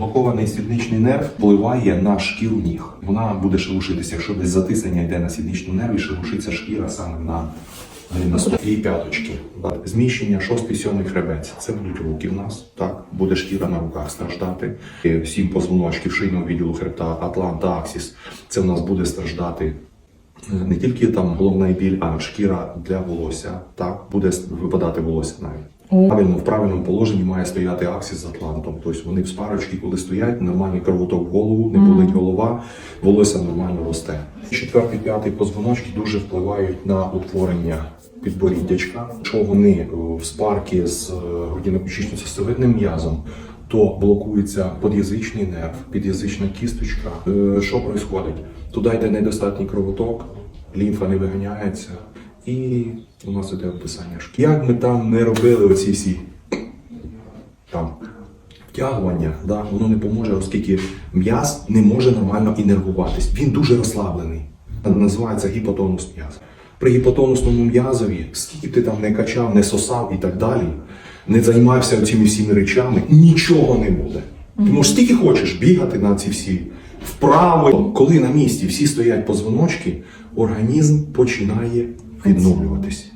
Заблокований сідничний нерв впливає на шкіру ніг. Вона буде шелушитися, якщо десь затиснення йде на сідничну нерв і шелушиться шкіра саме на на стоп- і п'яточки. Зміщення шостий сьомий хребець. Це будуть руки в нас. Так буде шкіра на руках страждати. Е, Сім позвоночків шийного відділу хребта, атланта, аксіс. Це в нас буде страждати е, не тільки там головний біль, а шкіра для волосся. Так буде випадати волосся навіть. Правильно, в правильному положенні має стояти аксіс з атлантом. Тобто вони в спарочки, коли стоять, нормальний кровоток в голову, не болить голова, волосся нормально росте. Четвертий, п'ятий позвоночки дуже впливають на утворення підборіддячка. Якщо вони е, в спарки з е, грудіно-кишечно-сосцевидним м'язом, то блокується под'язичний нерв, під'язична кісточка. Е, Що відбувається? Туди йде недостатній кровоток, лімфа не виганяється, і у нас іде описання шкіри. Як ми там не робили оці всі там втягування, да, воно не поможе, оскільки м'яз не може нормально інервуватись. Він дуже розслаблений. Називається гіпотонус м'яза. При гіпотонусному м'язові, скільки ти там не качав, не сосав і так далі, не займався цими всіми речами, нічого не буде. Ти можеш скільки хочеш бігати на ці всі вправи. Коли на місці всі стоять позвоночки, організм починає відновлюватись.